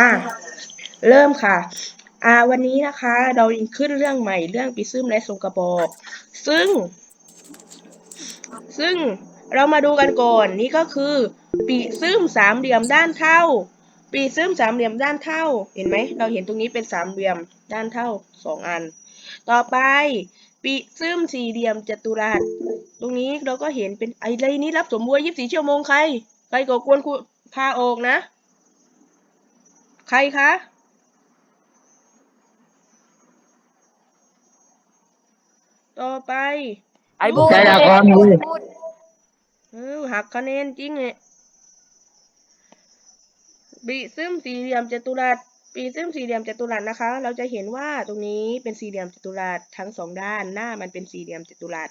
อะเริ่มค่ะ อ่า วันนี้นะคะ เราขึ้นเรื่องใหม่เรื่องปีซึมและทรงกระบอก ซึ่ง ซึ่งเรามาดูกันก่อนนี่ก็คือ ปีซึมสามเหลี่ยมด้านเท่า ปีซึมสามเหลี่ยมด้านเท่า เห็นไหมเราเห็นตรงนี้เป็นสามเหลี่ยมด้านเท่าสองอัน ต่อไปปีซึมสี่เหลี่ยมจัตุรัสตรงนี้เราก็เห็นเป็นไอ้ไรนี้รับสมมติยี่สิบสี่ชั่วโมงใครใครก่อกวนครู พาออกนะ ใครคะ ต่อไป ไอ้บุ๊กใจละก่อนมือเออหักคะแนนจริงเนี่ยปีซึมสี่เหลี่ยมจัตุรัสปีซึมสี่เหลี่ยมจัตุรัสนะคะ เราจะเห็นว่าตรงนี้เป็นสี่เหลี่ยมจัตุรัสทั้งสองด้านหน้ามันเป็นสี่เหลี่ยมจัตุรัส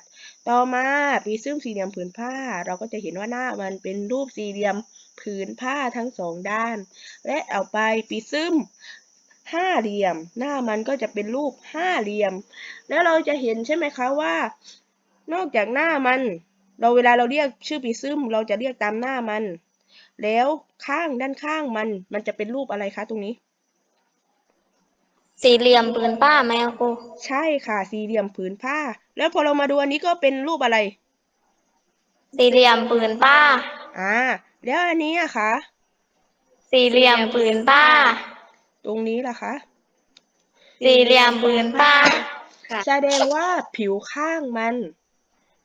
ต่อมาปีซึมสี่เหลี่ยมผืนผ้า เราก็จะเห็นว่าหน้ามันเป็นรูปสี่เหลี่ยม ผืนผ้าทั้งสองด้าน และเอาไปปีซึมห้าเหลี่ยม หน้ามันก็จะเป็นรูปห้าเหลี่ยม แล้วเราจะเห็นใช่ไหมคะว่า นอกจากหน้ามัน เราเวลาเราเรียกชื่อปีซึมเราจะเรียกตามหน้ามัน แล้วข้างด้านข้างมัน มันจะเป็นรูปอะไรคะตรงนี้ สี่เหลี่ยมปืนป้าไหมอะครูใช่ค่ะ สี่เหลี่ยมผืนผ้า แล้วพอเรามาดูอันนี้ก็เป็นรูปอะไร สี่เหลี่ยมปืนป้า อ่า แล้วอันนี้อะคะ สี่เหลี่ยมปืนป้า ตรงนี้ล่ะคะ สี่เหลี่ยมปืนป้า แสดงว่าผิวข้างมัน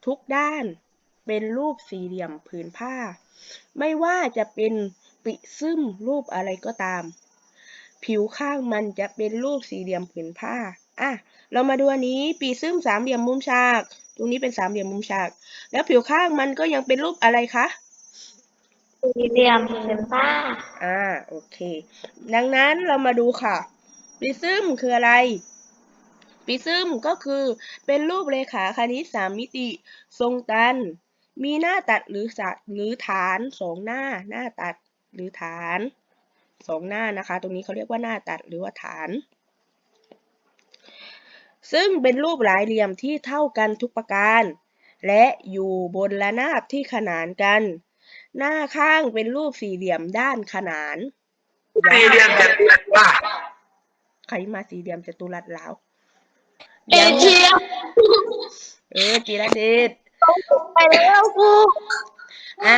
ทุกด้านเป็นรูปสี่เหลี่ยมผืนผ้า ไม่ว่าจะเป็นปิซึมรูปอะไรก็ตาม ผิวข้างมันจะเป็นรูปสี่เหลี่ยมผืนผ้าอะเรามาดูอันนี้ปีซึมสามเหลี่ยมมุมฉาก ตรงนี้เป็นสามเหลี่ยมมุมฉาก แล้วผิวข้างมันก็ยังเป็นรูปอะไรคะ สี่เหลี่ยมปืนป้าอ่าโอเค ดังนั้นเรามาดูค่ะปิซึมคืออะไรปิซึมก็คือเป็นรูปเรขาคณิตสามมิติ ทรงตัน มีหน้าตัดหรือสัดหรือฐานสองหน้า หน้าตัดหรือฐานสองหน้านะคะ ตรงนี้เขาเรียกว่าหน้าตัดหรือว่าฐาน ซึ่งเป็นรูปหลายเหลี่ยมที่เท่ากันทุกประการ และอยู่บนระนาบที่ขนานกัน หน้าข้างเป็นรูปสี่เหลี่ยมด้านขนานสี่เหลี่ยมจัตุรัสว่าใครมาสี่เหลี่ยมจัตุรัสแล้วเอเชียเออจีรเดชไปแล้วครูอะ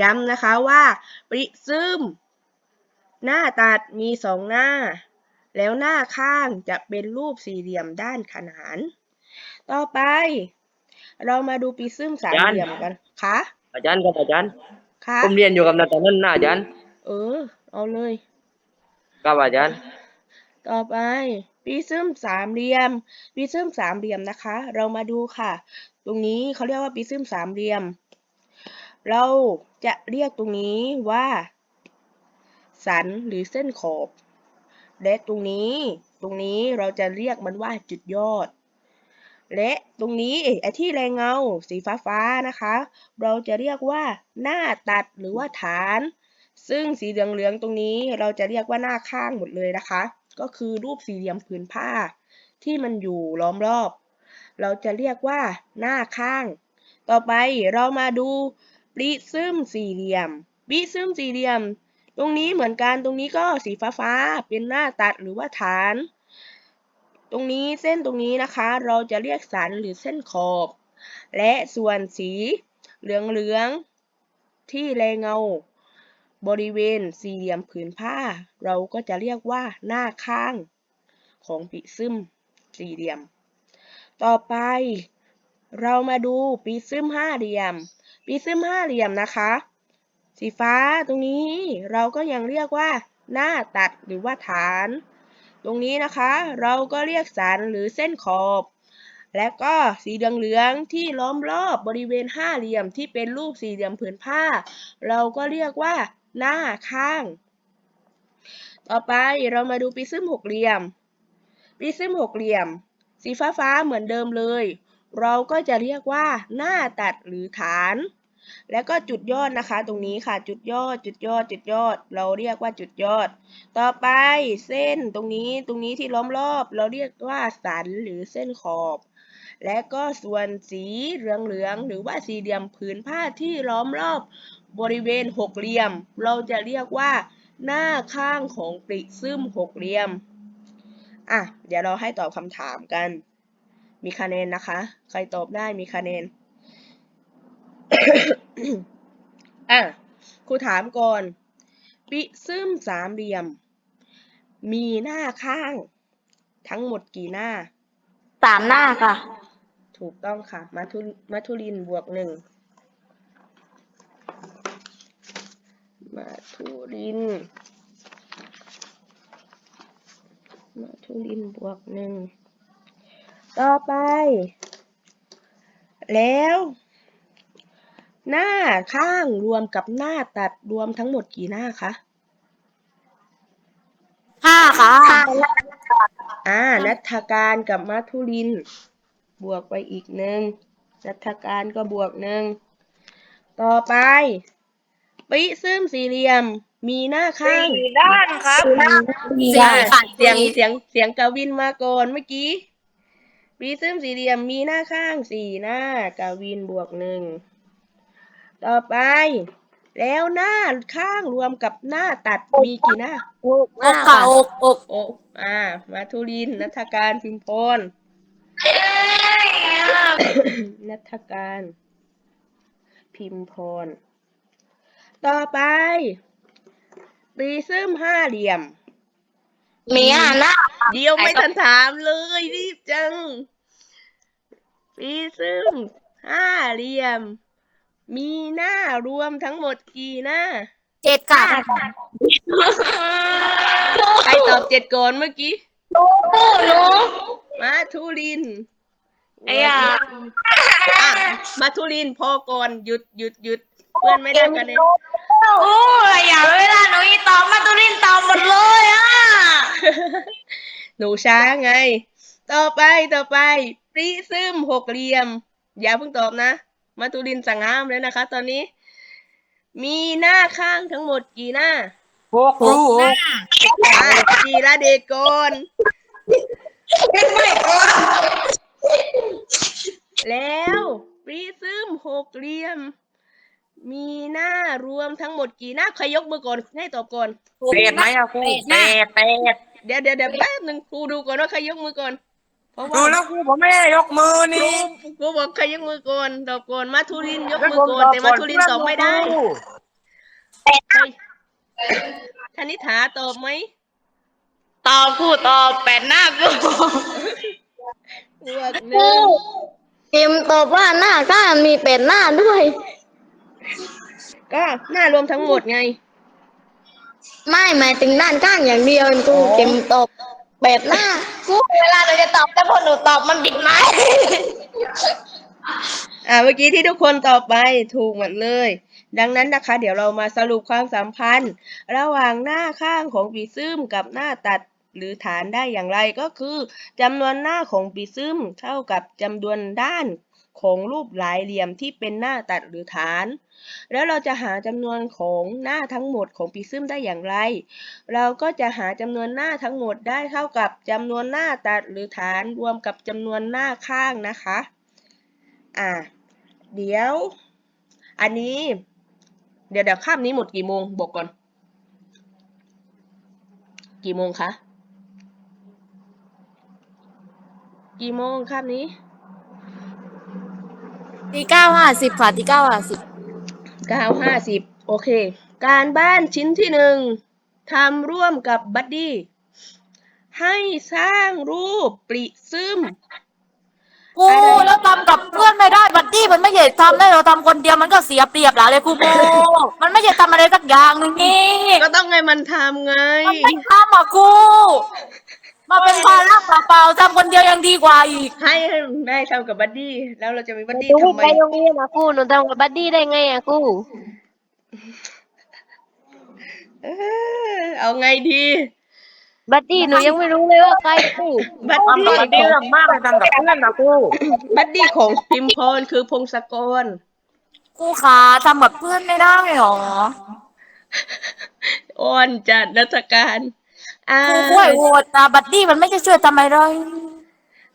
ย้ำนะคะว่า ปริซึม หน้าตัดมีสองหน้า แล้วหน้าข้างจะเป็นรูปสี่เหลี่ยมด้านขนาน ต่อไป เรามาดูปริซึมสามเหลี่ยมกันคะ อาจารย์ครับอาจารย์คะผมเรียนอยู่กับนาตาลนั่นนะอาจารย์เออ เอาเลย ครับอาจารย์ ต่อไปปริซึมสามเหลี่ยมปริซึมสามเหลี่ยมนะคะ เรามาดูค่ะ ตรงนี้เขาเรียกว่าปริซึมสามเหลี่ยม เราจะเรียกตรงนี้ว่า สันหรือเส้นขอบ และตรงนี้ ตรงนี้เราจะเรียกมันว่าจุดยอด และตรงนี้ไอ้ที่แรงเงาสีฟ้าฟ้านะคะ เราจะเรียกว่าหน้าตัดหรือว่าฐาน ซึ่งสีเหลืองๆตรงนี้เราจะเรียกว่าหน้าข้างหมดเลยนะคะ ก็คือรูปสี่เหลี่ยมผืนผ้า ที่มันอยู่ล้อมรอบ เราจะเรียกว่าหน้าข้าง ต่อไปเรามาดูปริซึมสี่เหลี่ยมปริซึมสี่เหลี่ยม ตรงนี้เหมือนกันตรงนี้ก็สีฟ้าฟ้าเป็นหน้าตัดหรือว่าฐาน ตรงนี้เส้นตรงนี้นะคะ เราจะเรียกสันหรือเส้นขอบ และส่วนสีเหลืองๆที่แลเงา บริเวณสี่เหลี่ยมผืนผ้า เราก็จะเรียกว่าหน้าข้างของปิซึมสี่เหลี่ยม ต่อไป เรามาดูปีซึมห้าเหลี่ยมปีซึมห้าเหลี่ยมนะคะ สีฟ้าตรงนี้เราก็ยังเรียกว่า หน้าตัดหรือว่าฐาน ตรงนี้นะคะเราก็เรียกสันหรือเส้นขอบ และก็สีเหลืองๆที่ล้อมรอบบริเวณห้าเหลี่ยมที่เป็นรูปสี่เหลี่ยมผืนผ้า เราก็เรียกว่าหน้าข้าง ต่อไปเรามาดูปิซึมหกเหลี่ยม ปิซึมหกเหลี่ยม สีฟ้าฟ้าๆเหมือนเดิมเลย เราก็จะเรียกว่าหน้าตัดหรือฐาน แล้วก็จุดยอดนะคะ ตรงนี้ค่ะจุดยอด จุดยอด จุดยอด เราเรียกว่าจุดยอด ต่อไปเส้นตรงนี้ตรงนี้ที่ล้อมรอบ เราเรียกว่าสันหรือเส้นขอบ และก็ส่วนสีเหลืองๆหรือว่าสี่เหลี่ยมผืนผ้าที่ล้อมรอบบริเวณหกเหลี่ยม เราจะเรียกว่า หน้าข้างของปริซึมหกเหลี่ยมอะเดี๋ยวเราให้ตอบคำถามกัน มีคะแนนนะคะ ใครตอบได้มีคะแนน อะครูถามก่อนปริซึมสามเหลี่ยม มีหน้าข้าง ทั้งหมดกี่หน้า สามหน้าค่ะ ถูกต้องค่ะ มัทุมัทุลินบวกหนึ่งมัทุลินมัทุลินบวกหนึ่ง ต่อไป แล้ว หน้าข้างรวมกับหน้าตัดรวมทั้งหมดกี่หน้าคะห้าค่ะอ่านัทการกับมัทุลิน บวกไปอีกหนึ่งนัทการก็บวกหนึ่งต่อไปปิซึมสี่เหลี่ยม มีหน้าข้างด้านครับเสียงเสียงเสียงเสียงกวินมาก่อนเมื่อกี้ปิซึมสี่เหลี่ยมมีหน้าข้างสี่หน้ากวินบวกหนึ่ง ต่อไป แล้วหน้าข้างรวมกับหน้าตัดมีกี่หน้าอกค่ะอกอกโอ้อ่า มาทุรินทร์นัทการพิมพลนัทการ พิมพร ต่อไปปรีซึมห้าเหลี่ยมมีห้าหน้าเดี๋ยวไม่ทันถามเลยรีบจังปรีซึมห้าเหลี่ยม มีหน้ารวมทั้งหมดกี่หน้า เจ็ดค่ะใครตอบเจ็ดก่อนเมื่อกี้หนูมาทุรินทร์ไอ้ยาอะมาทุรินทร์พอก่อนหยุดหยุดหยุดเพื่อนไม่ได้กันเลยโอ้ยอย่าเวลาหนูอีตอบมาตุลินตอบหมดเลยอะ หนูช้าไง ต่อไปต่อไปปริซึมหกเหลี่ยม อย่าเพิ่งตอบนะ มาทุรินทร์สั่งห้ามแล้วนะคะ ตอนนี้ มีหน้าข้างทั้งหมดกี่หน้าหกรู้อะจีละเดชก่อนแล้วปริซึมหกเหลี่ยม มีหน้ารวมทั้งหมดกี่หน้าใครยกมือก่อนให้ตอบก่อนแปดไหมอะครูแปดแปดเดี๋ยวเดี๋ยวเดี๋ยวแป๊บหนึ่งครูดูก่อนว่าใครยกมือก่อน เพราะว่าดูแล้วครูผมไม่ได้ยกมือครูนี่ครูบอกใครยกมือก่อนตอบก่อนมาทุรินทร์ยกมือก่อนแต่มาทุรินทร์ตอบไม่ได้ใครธนิษฐาตอบไหมตอบกูตอบแปดหน้ากูบวกหนึ่งพิมตอบว่าหน้าก้านมีแปดหน้าด้วย ก็หน้ารวมทั้งหมดไง ไม่หมายถึงด้านข้างอย่างเดียวกูอ๋อพิมตอบแปดหน้า กูเวลาเราจะตอบแต่พอหนูตอบมันผิดไหมอ่าเมื่อกี้ที่ทุกคนตอบไปถูกหมดเลย ดังนั้นนะคะ เดี๋ยวเรามาสรุปความสัมพันธ์ ระหว่างหน้าข้างของปีซึมกับหน้าตัดหรือฐานได้อย่างไรก็คือจำนวนหน้าของปีซึมเท่ากับจำนวนด้านของรูปหลายเหลี่ยมที่เป็นหน้าตัดหรือฐาน แล้วเราจะหาจำนวนของหน้าทั้งหมดของปีซึมได้อย่างไร เราก็จะหาจำนวนหน้าทั้งหมดได้เท่ากับจำนวนหน้าตัดหรือฐานรวมกับจำนวนหน้าข้างนะคะ อ่า เดี๋ยว อันนี้ เดี๋ยวเดี๋ยวคาบนี้หมดกี่โมงบอกก่อน กี่โมงคะ กี่โมงคาบนี้ตีเก้าห้าสิบค่ะตีเก้าห้าสิบ เก้าห้าสิบโอเค การบ้านชิ้นที่หนึ่งทำร่วมกับบัดดี้ให้สร้างรูปปริซึมกูแล้วทำกับเพื่อนไม่ได้บัดดี้มันไม่ใช่ทำได้เราทำคนเดียวมันก็เสียเปรียบแล้วเลยครูโบมันไม่ใช่ทำอะไรสักอย่างหนึ่งนี่ก็ต้องให้มันทำไงมันไม่ทำอะครู มาเป็นภาระเปล่าๆทำคนเดียวยังดีกว่าอีก ให้ให้แม่ทำกับบัดดี้แล้วเราจะมีบัดดี้หนูทำไมไปโรงเรียนนะกูหนูทำกับบัดดี้ได้ไงอะกูเออเอาไงดี บัดดี้หนูยังไม่รู้เลยว่าใครกูบัดทำดี้กับเรื่องมากไปทำกับเพื่อนนะครูบัดดี้ของพิมพรคือพงศกรครูขาทำกับเพื่อนไม่ได้หรออ้อนจัดรัชการ อ่าครูกล้วยโหวตนะบัดดี้มันไม่ใช่ช่วยทำอะไรเลย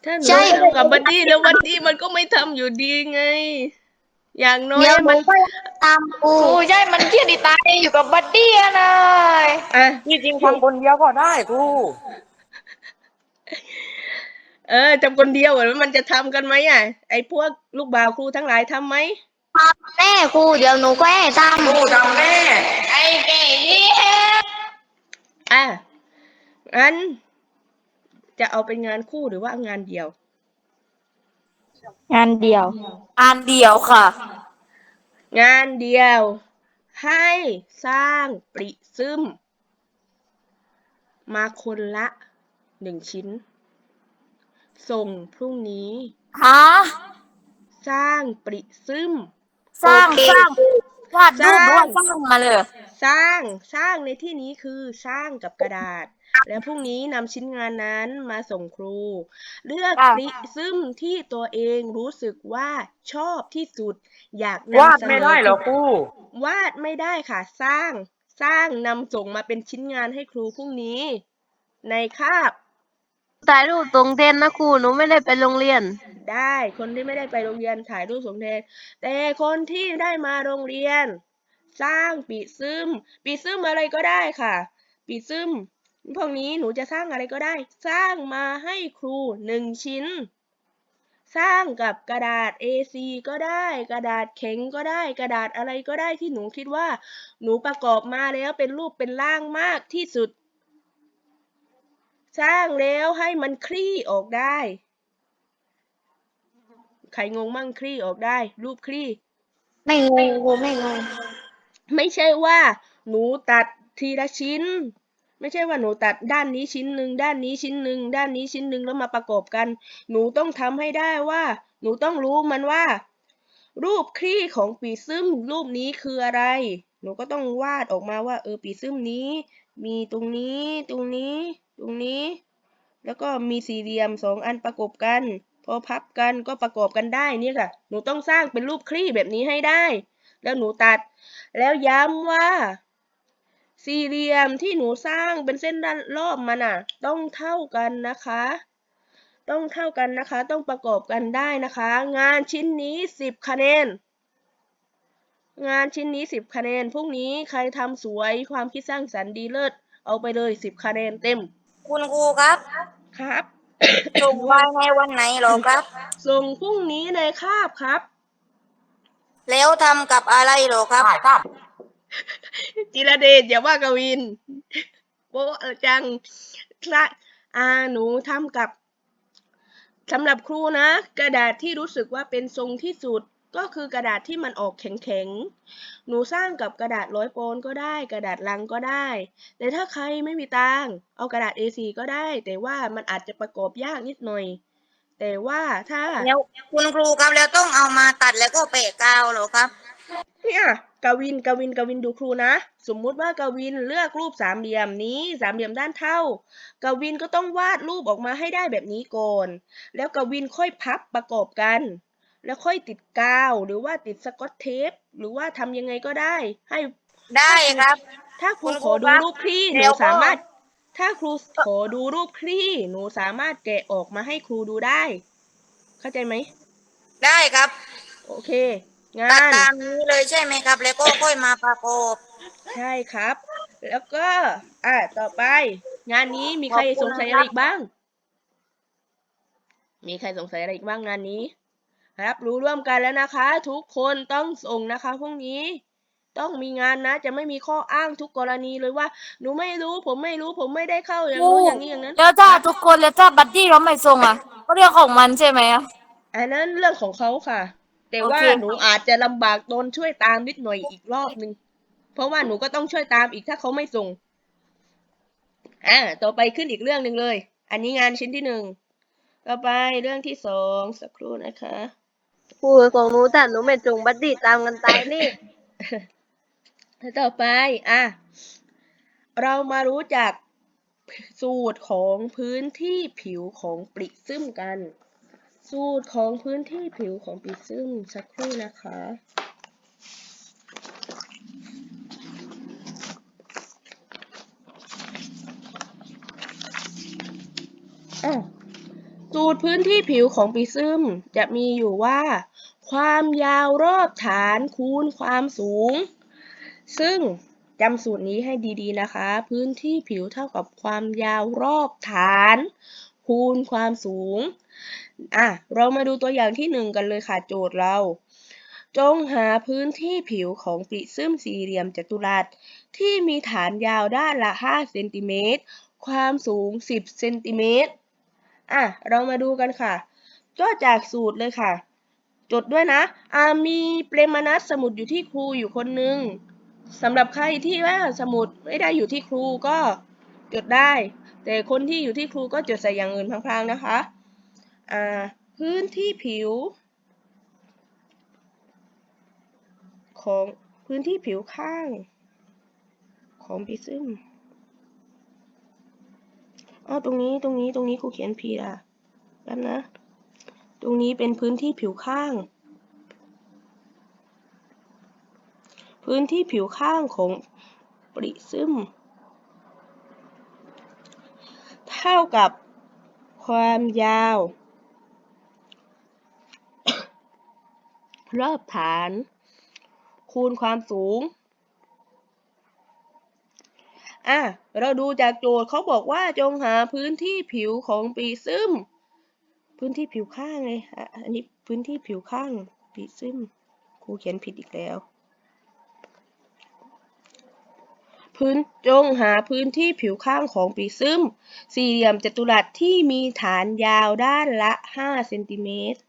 ถ้าหนูทำกับบัดดี้แล้วบัดดี้มันก็ไม่ทำอยู่ดีไง อย่างน้อยเดี๋ยวหมันูนก็ตามครูใช่มันเครียดที่ตายอยู่กับบัดดี้อะนายอะที่จริงทำคนเดียวก็ได้ครูเออจำคนเดียวเหรอมันจะทำกันไหมอะไอ้พวกลูกบ่าวครูทั้งหลายทำไหมแม่ครูเดี๋ยวหนูก็ให้ตามครูทำแม่ไอ้เก๋นี่อะ งั้น จะเอาเป็นงานคู่หรือว่างานเดียว งานเดียว อันเดียวค่ะ งานเดียว ให้สร้างปริซึม มาคนละหนึ่งชิ้น ส่งพรุ่งนี้ ฮะ สร้างปริซึม สร้าง โอเค สร้าง วาดรูปสด้ร้าวยงสร้างมาเลย สร้างสร้างในที่นี้คือสร้างกับกระดาษ แล้วพรุ่งนี้นำชิ้นงานนั้นมาส่งครู เลือกค่ะปริซึมที่ตัวเองรู้สึกว่าชอบที่สุด อยากวาดนำเสนไม่อได้เหรอครูวาดไม่ได้ค่ะ สร้างสร้างนำส่งมาเป็นชิ้นงานให้ครูพรุ่งนี้ ในคาบ ถ่ายรูปตรงเทนนะครูหนูไม่ได้ไปโรงเรียน ได้คนที่ไม่ได้ไปโรงเรียนถ่ายรูปสมเด็จแต่คนที่ได้มาโรงเรียน สร้างปีซึมปีซึมอะไรก็ได้ค่ะ ปีซึมพวกนี้หนูจะสร้างอะไรก็ได้ สร้างมาให้ครูหนึ่งชิ้น สร้างกับกระดาษ A4 ก็ได้ กระดาษแข็งก็ได้ กระดาษอะไรก็ได้ที่หนูคิดว่า หนูประกอบมาแล้วเป็นรูปเป็นร่างมากที่สุด สร้างแล้วให้มันคลี่ออกได้ ใครงงมั่งคลี่ออกได้ รูปคลี่ ไม่งงครูไม่งง ไม่ใช่ว่า หนูตัดทีละชิ้น ไม่ใช่ว่าหนูตัดด้านนี้ชิ้นหนึ่งด้านนี้ชิ้นหนึ่งด้านนี้ชิ้นหนึ่งแล้วมาประกอบกัน หนูต้องทำให้ได้ว่า หนูต้องรู้มันว่า รูปคลี่ของปีซึมรูปนี้คืออะไร หนูก็ต้องวาดออกมาว่า เออปีซึมนี้ มีตรงนี้ตรงนี้ ตรงนี้ แล้วก็มีสี่เหลี่ยมสองอันประกบกัน พอพับกันก็ประกอบกันได้นี่ค่ะ หนูต้องสร้างเป็นรูปคลี่แบบนี้ให้ได้ แล้วหนูตัด แล้วย้ำว่า สี่เหลี่ยมที่หนูสร้างเป็นเส้นด้านรอบมันอะ ต้องเท่ากันนะคะ ต้องเท่ากันนะคะ ต้องประกอบกันได้นะคะ งานชิ้นนี้สิบคะแนนงานชิ้นนี้สิบคะแนน พรุ่งนี้ใครทำสวยความคิดสร้างสรรค์ดีเลิศ เอาไปเลยสิบคะแนนเต็ม คุณครูครับครับ ส่งไว้ในวันไหนเหรอครับ ส่งพรุ่งนี้ในคาบครับ แล้วทำกับอะไรเหรอครับถ่ายภาพจิรเดชอย่าว่ากวินโป๊ะจังละอาหนูทำกับสำหรับครูนะ กระดาษที่รู้สึกว่าเป็นทรงที่สุด ก็คือกระดาษที่มันออกแข็งๆ หนูสร้างกับกระดาษร้อยโปนก็ได้ กระดาษลังก็ได้ แต่ถ้าใครไม่มีตังค์เอากระดาษ A4 ก็ได้ แต่ว่ามันอาจจะประกอบยากนิดหน่อย แต่ว่าถ้าแล้วคุณครูครับแล้วต้องเอามาตัดแล้วก็เปะกาวเหรอครับ เนี่ยกวินกวินกวินดูครูนะ สมมุติว่ากวินเลือกรูปสามเหลี่ยมนี้สามเหลี่ยมด้านเท่ากวินก็ต้องวาดรูปออกมาให้ได้แบบนี้ก่อนแล้วกวินค่อยพับประกอบกัน แล้วค่อยติดกาวหรือว่าติดสกอตเทปหรือว่าทำยังไงก็ได้ ให้ได้ครับ ถ้าครูคุณคขรูอดูครับรูปคลี่หเดี๋นูยวก็ สามารถ ถ้าครูขอดูรูปคลี่หนูสามารถแกะออกมาให้ครูดูได้ เข้าใจไหมได้ครับโอเคงาตัดนตามนี้เลยใช่ไหมครับ แล้วก็ค่อยมาประกอบใช่ครับ แล้วก็ อะต่อไป งานนี้มีใครขอบคุณสงสัยครับอะไรอีกบ้าง มีใครสงสัยอะไรอีกบ้างงานนี้ รับรู้ร่วมกันแล้วนะคะ ทุกคนต้องส่งนะคะพรุ่งนี้ต้องมีงานนะ จะไม่มีข้ออ้างทุกกรณีเลยว่า หนูไม่รู้ผมไม่รู้ผมไม่ได้เข้าอย่างนู้นอย่างนี้อย่างนั้น แล้วถ้าทุกคนแล้วถ้าบัดดี้เราไม่ส่งอะก็เรื่องของมันใช่ไหมอะอันนั้นเรื่องของเขาค่ะ แต่ว่าโอเคหนูอาจจะลำบากตนช่วยตามนิดหน่อยอีกรอบนึงเพราะว่าหนูก็ต้องช่วยตามอีกถ้าเขาไม่ส่งอ่าต่อไปขึ้นอีกเรื่องหนึ่งเลย อันนี้งานชิ้นที่หนึ่งต่อไปเรื่องที่สองสักครู่นะคะ พูดของหนูแต่หนูไม่จงบัดดี้ตามกันตายนี่ถ้าต่อไป อะ เรามารู้จักสูตรของพื้นที่ผิวของปริซึมกัน สูตรของพื้นที่ผิวของปริซึมสักครู่นะคะ อะสู ตรพื้นที่ผิวของปริซึมจะมีอยู่ว่า ความยาวรอบฐานคูณความสูง ซึ่งจำสูตรนี้ให้ดีๆนะคะ พื้นที่ผิวเท่ากับความยาวรอบฐาน คูณความสูงอะเรามาดูตัวอย่างที่หนึ่งกันเลยค่ะโจทย์เรา จงหาพื้นที่ผิวของปริซึมสี่เหลี่ยมจัตุรัส ที่มีฐานยาวด้านละ 5 เซนติเมตร ความสูง 10 เซนติเมตร อะเรามาดูกันค่ะ ก็จากสูตรเลยค่ะ จดด้วยนะอ่ามีเปรมนัสสมุดอยู่ที่ครูอยู่คนหนึ่งสำหรับใครที่ว่าสมุดไม่ได้อยู่ที่ครูก็จดได้ แต่คนที่อยู่ที่ครูก็จดใส่อย่างอื่นพลางๆนะคะอ่าพื้นที่ผิว ของพื้นที่ผิวข้างของพิซึม อ๋อตรงนี้ตรงนี้ตรงนี้ครูเขียนผิดอะแป๊บนะ ตรงนี้เป็นพื้นที่ผิวข้าง พื้นที่ผิวข้างของปริซึมเท่ากับความยาว รอบฐาน คูณความสูง อะเราดูจากโจทย์เขาบอกว่าจงหาพื้นที่ผิวของปริซึม พื้นที่ผิวข้างไงอะอันนี้พื้นที่ผิวข้างปริซึมครูเขียนผิดอีกแล้ว พื้นจงหาพื้นที่ผิวข้างของปริซึม สี่เหลี่ยมจัตุรัสที่มีฐานยาวด้านละ 5 เซนติเมตร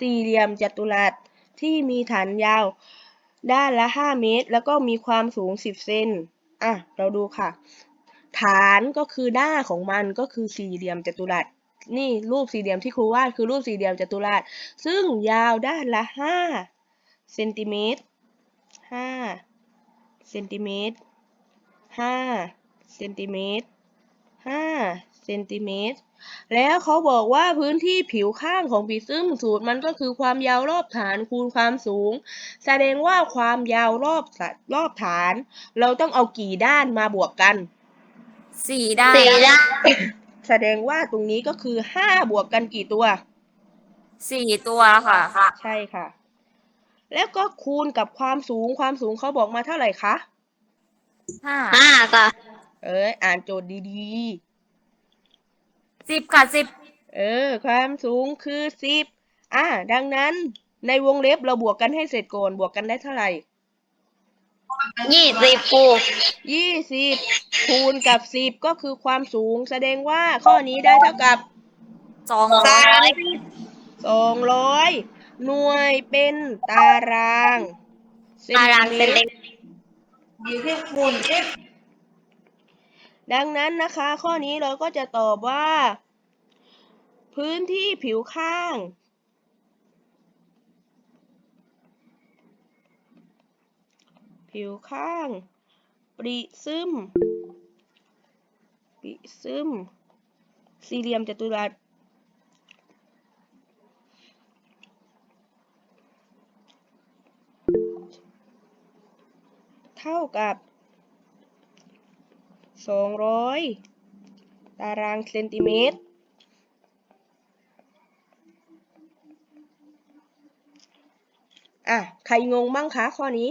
สี่เหลี่ยมจัตุรัสที่มีฐานยาวด้านละ 5 เมตร แล้วก็มีความสูง 10 เซน อะ เราดูค่ะ ฐานก็คือหน้าของมันก็คือสี่เหลี่ยมจัตุรัส นี่รูปสี่เหลี่ยมที่ครูวาดคือรูปสี่เหลี่ยมจัตุรัส ซึ่งยาวด้านละห้าเซนติเมตรห้าเซนติเมตรห้าเซนติเมตรห้าเซนติเมตร แล้วเขาบอกว่าพื้นที่ผิวข้างของปริซึมสูตรมันก็คือความยาวรอบฐานคูณความสูง แสดงว่าความยาวรอบสัรอบฐาน เราต้องเอากี่ด้านมาบวกกัน สี่ด้านสี่ด้าน แสดงว่าตรงนี้ก็คือ5บวกกันกี่ตัว สี่ตัวค่ะค่ะ ใช่ค่ะ แล้วก็คูณกับความสูง ความสูงเขาบอกมาเท่าไหร่คะห้าห้าค่ะ เอ้ยอ่านโจทย์ดี สิบค่ะสิบๆเออ ความสูงคือ10อ่าดังนั้นในวงเล็บเราบวกกันให้เสร็จก่อนบวกกันได้เท่าไหร่ยี่สิบครูยี่สิบคูณกับสิบก็คือความสูงแสดงว่าข้อนี้ได้เท่ากับสองร้อยสองร้อยหน่วยเป็นตารางเซนตารางติเซนเมติตรเมตร ดังนั้นนะคะ ข้อนี้เราก็จะตอบว่า พื้นที่ผิวข้าง ผิวข้าง ปริซึม ปริซึม สี่เหลี่ยมจัตุรัสเท่ากับ 200 ตารางเซนติเมตร อะ ใครงงบ้างคะข้อนี้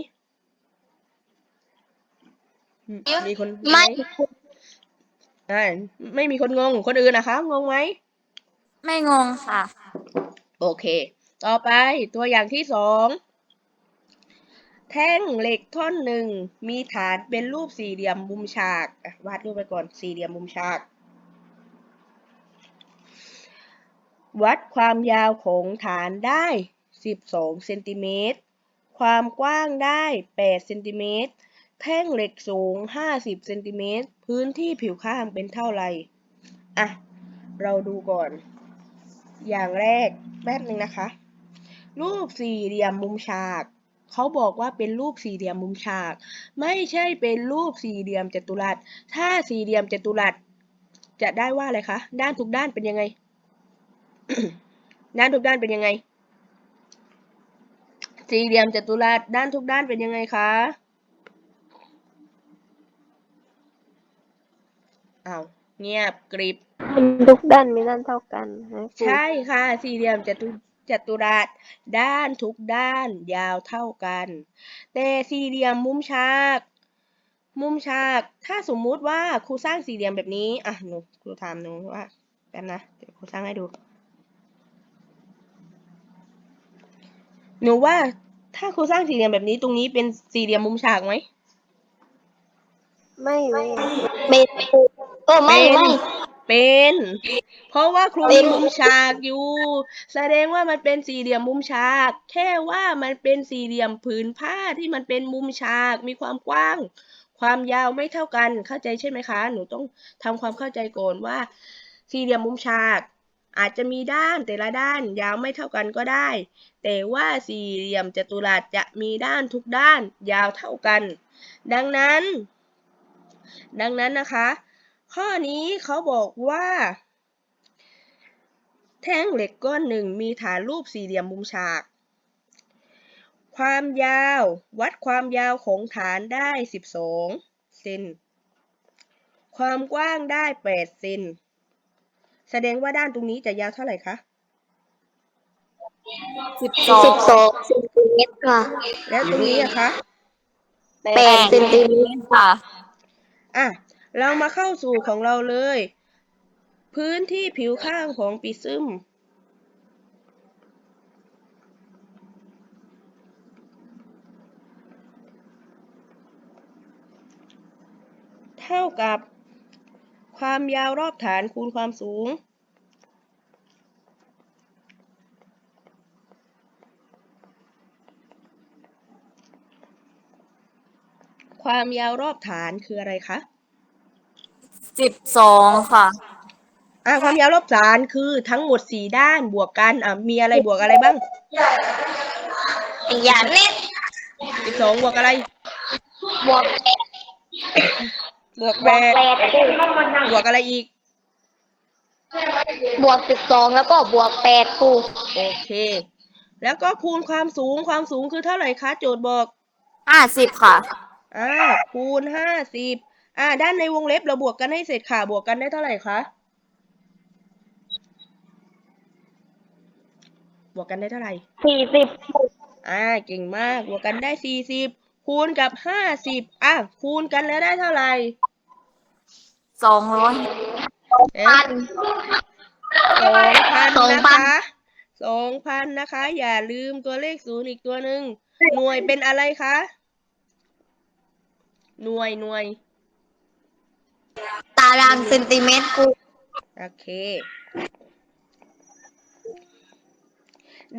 อืมมีคนงงหไม่อ่าไม่มีคนงง คนอื่นนะคะ งงไหม ไม่งงค่ะ โอเค ต่อไปตัวอย่างที่สอง แท่งเหล็กท่อนหนึ่งมีฐานเป็นรูปสี่เหลี่ยมมุมฉาก วาดรูปไปก่อนสี่เหลี่ยมมุมฉาก วัดความยาวของฐานได้ 12 เซนติเมตร ความกว้างได้ 8 เซนติเมตร แท่งเหล็กสูง 50 เซนติเมตร พื้นที่ผิวข้างเป็นเท่าไหร่ อะ เราดูก่อน อย่างแรกแป๊บหนึ่งนะคะ รูปสี่เหลี่ยมมุมฉาก เขาบอกว่าเป็นรูปสี่เหลี่ยมมุมฉาก ไม่ใช่เป็นรูปสี่เหลี่ยมจัตุรัส ถ้าสี่เหลี่ยมจัตุรัส จะได้ว่าอะไรคะด้านทุกด้านเป็นยังไง ด้านทุกด้านเป็นยังไง สี่เหลี่ยมจัตุรัสด้านทุกด้านเป็นยังไงคะอ้าวเงียบกริบทุกด้านมีด้านเท่ากันนะครูใช่ค่ะ สี่เหลี่ยมจัตุ จัตุรัส ด้านทุกด้านยาวเท่ากัน แต่สี่เหลี่ยมมุมฉาก มุมฉาก ถ้าสมมุติว่าครูสร้างสี่เหลี่ยมแบบนี้ อะหนูครูถามหนูว่าแป๊บนะเดี๋ยวครูสร้างให้ดู หนูว่าถ้าครูสร้างสี่เหลี่ยมแบบนี้ตรงนี้เป็นสี่เหลี่ยมมุมฉากไหม ไม่ไม่ไม่เออไม่ไม่ เป็น เพราะว่าครูเป็มีนมุมฉากอยู่ แสดงว่ามันเป็นสี่เหลี่ยมมุมฉาก แค่ว่ามันเป็นสี่เหลี่ยมผืนผ้าที่มันเป็นมุมฉาก มีความกว้าง ความยาวไม่เท่ากัน เข้าใจใช่ไหมคะ หนูต้องทำความเข้าใจก่อนว่า สี่เหลี่ยมมุมฉาก อาจจะมีด้านแต่ละด้านยาวไม่เท่ากันก็ได้ แต่ว่าสี่เหลี่ยมจัตุรัสจะมีด้านทุกด้านยาวเท่ากัน ดังนั้น ดังนั้นนะคะ ข้อนี้เขาบอกว่า แท่งเหล็กก้อนหนึ่งมีฐานรูปสี่เหลี่ยมมุมฉาก ความยาววัดความยาวของฐานได้ 12 เซน ความกว้างได้ 8 เซน แสดงว่าด้านตรงนี้จะยาวเท่าไหร่คะ สิบสอสิงบสองเซนติเมตรค่ะแล้วตรงนี้อะคะ แปดเซนติเมตรค่ะ อะ เรามาเข้าสู่ของเราเลย พื้นที่ผิวข้างของปีซึมเท่ากับ ความยาวรอบฐานคูณความสูง ความยาวรอบฐานคืออะไรคะ สิบสองค่ะ อ่าความยาวรอบฐานคือทั้งหมดสี่ด้านบวกกันอะมีอะไรบวกอะไรบ้างอย่างนี้สิบสองบวกอะไร บวกแปดบวกบแปวกดแปดบวกอะไรอีก บวกสิบสองแล้วก็บวกแปดครูโอเค แล้วก็คูณความสูงความสูงคือเท่าไหร่คะโจทย์บอกห้าสิบค่ะ อ่าคูณห้าสิบ อ่า ด้านในวงเล็บเราบวกกันให้เสร็จค่ะ บวกกันได้เท่าไหร่คะ บวกกันได้เท่าไหร่สี่สิบอ่า เก่งมาก บวกกันได้สี่สิบคูณกับห้าสิบอะ คูณกันแล้วได้เท่าไหร่สองร้อยเอ๊ะพันสองพันสองนะพันคะสองพันนะคะ อย่าลืมตัวเลขศูนย์อีกตัวหนึ่ง หน่วยเป็นอะไรคะ หน่วยหน่วย ตารางเซนติเมตรครูโอเค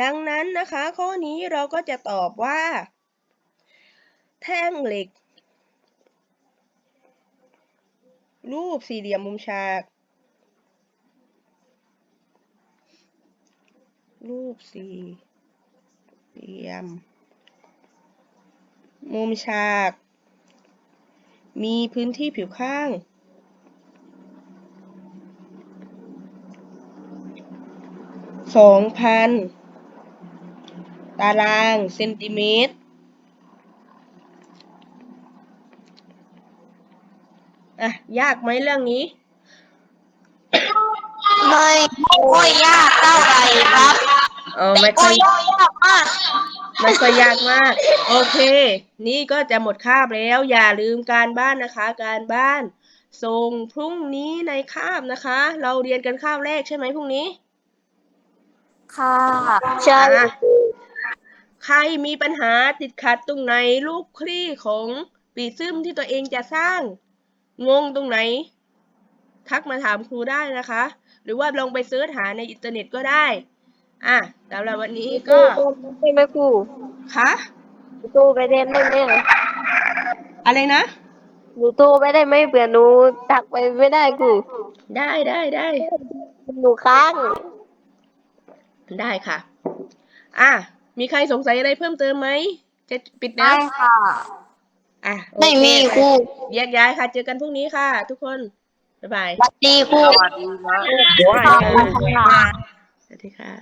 ดังนั้นนะคะ ข้อนี้เราก็จะตอบว่า แท่งเหล็ก รูปสี่เหลี่ยมมุมฉาก รูปสี่เหลี่ยม มุมฉาก มีพื้นที่ผิวข้าง สองพันตารางเซนติเมตรอะยากไหมเรื่องนี้ ไม่ค่อยยากเท่าไหร่ครับเออไม่ค่อยยากมากไม่ค่อยยากมาก โอเค นี่ก็จะหมดคาบแล้ว อย่าลืมการบ้านนะคะ การบ้าน ส่งพรุ่งนี้ในคาบนะคะ เราเรียนกันคาบแรกใช่ไหมพรุ่งนี้ ค่ะ ใช่ อะใครมีปัญหาติดขัดตรงไหนรูปคลี่ของปีซึมที่ตัวเองจะสร้าง งงตรงไหน ทักมาถามครูได้นะคะ หรือว่าลองไปเสิร์ชหาในอินเทอร์เน็ตก็ได้ อะสำหรับวันนี้ก็ใช่ไหมครูคะหนูโตไปได้ไหมเนี่ยอะไรนะ หนูโตไปได้ไหมเผื่อหนูตักไปไม่ได้ครูได้ได้ได้ หนูค้าง ได้ค่ะ อะ มีใครสงสัยอะไรเพิ่มเติมไหม จะปิดแล้ได้วค่ะ อะโอเไม่มีครูแยกย้ายค่ะ เจอกันพรุ่งนี้ค่ะ ทุกคน บ๊ายบาย สวัสดีครูสวัสดีครับขอบคุณค่ะ สวัสดีค่ะ